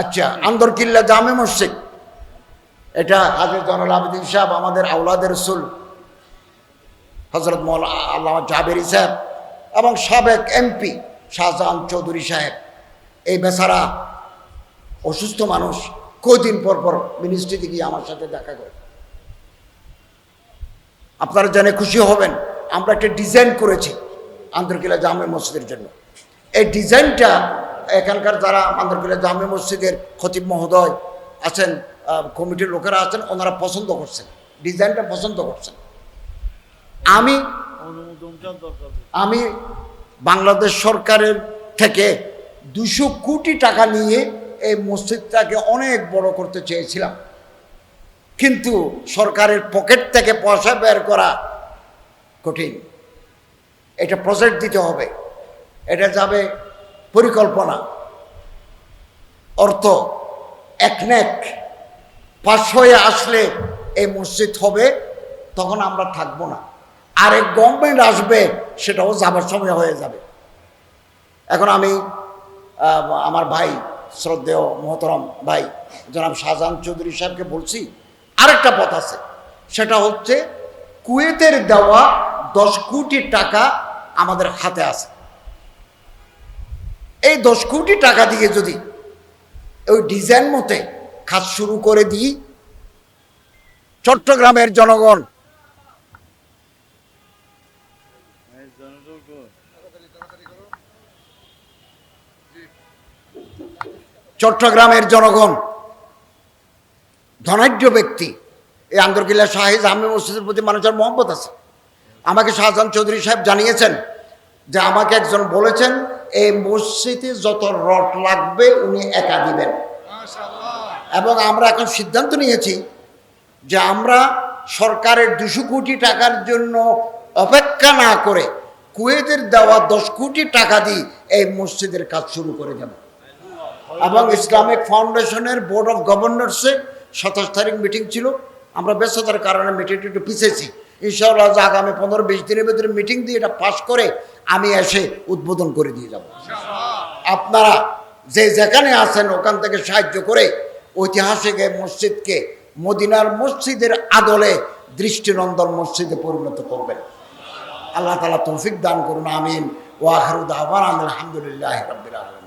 আচ্ছা আন্দরকিল্লা জামে মসজিদ। এটা হাজর জনাল আবেদিন সাহেব, আমাদের আউলাদের রসুল হজরত মৌল আল্লামা জাবেরি সাহেব এবং সাবেক এমপি শাহজাহান চৌধুরী সাহেব। এই বেচারা অসুস্থ মানুষ কদিন পর পর মিনিস্ট্রিতে গিয়ে আমার সাথে দেখা করে। আপনারা জেনে খুশি হবেন, আমরা একটা ডিজাইন করেছি আন্দরকিলা জামে মসজিদের জন্য। এই ডিজাইনটা এখানকার যারা আন্দরকিলা জামে মসজিদের খতিব মহোদয় আছেন কমিটির লোকেরা আছেন, ওনারা পছন্দ করছেন, ডিজাইনটা পছন্দ করছেন। আমি আমি বাংলাদেশ সরকারের থেকে দুশো কোটি টাকা নিয়ে এই মসজিদটাকে অনেক বড় করতে চেয়েছিলাম। কিন্তু সরকারের পকেট থেকে পয়সা বের করা কঠিন। এটা প্রজেক্ট দিতে হবে। এটা যাবে পরিকল্পনা। অর্থ একনেক পাশ হয়ে আসলে এই মসজিদ হবে, তখন আমরা থাকব না। আর এক গভর্নমেন্ট আসবে, সেটাও যাবার সময় হয়ে যাবে। এখন আমি আমার ভাই, শ্রদ্ধেয় মহতরম ভাই, জনাব শাহজাহান চৌধুরী সাহেবকে বলছি, আরেকটা পথ আছে। সেটা হচ্ছে কুয়েতের দেওয়া দশ কোটি টাকা আমাদের হাতে আছে। এই দশ কোটি টাকা দিয়ে যদি ওই ডিজাইন মতে কাজ শুরু করে দিই, চট্টগ্রামের জনগণ। চট্টগ্রামের জনগণ, ধনাঢ্য ব্যক্তি, এই আন্দরকিল্লা শাহিদ আহমেদ মসজিদের প্রতি মানুষের মহব্বত আছে। আমাকে শাহজাহান চৌধুরী সাহেব জানিয়েছেন যে আমাকে একজন বলেছেন এই মসজিদে যত রড লাগবে উনি একা দিবেন। এবং আমরা এখন সিদ্ধান্ত নিয়েছি যে আমরা সরকারের দুশো কোটি টাকার জন্য অপেক্ষা না করে কুয়েতের দেওয়া দশ কোটি টাকা দিয়ে এই মসজিদের কাজ শুরু করে দেব। এবং ইসলামিক ফাউন্ডেশনের বোর্ড অফ গভর্নরসে সাতাশ তারিখ মিটিং ছিল। আমরা ব্যস্ততার কারণে মিটিংটা একটু পিছিয়েছি। ইনশাআল্লাহ যে আগামী পনেরো বিশ দিনের ভিতরে মিটিং দিয়ে এটা পাশ করে আমি এসে উদ্বোধন করে দিয়ে যাব। আপনারা যে যেখানে আছেন, ওখান থেকে সাহায্য করে ঐতিহাসিক মসজিদকে, মদিনার মসজিদের আদলে দৃষ্টিনন্দন মসজিদে পরিণত করবেন। আল্লাহ তালা তৌফিক দান করুন, আমিন। ওয়াহরুদ আহমান আলহামদুলিল্লাহ রবিল আলম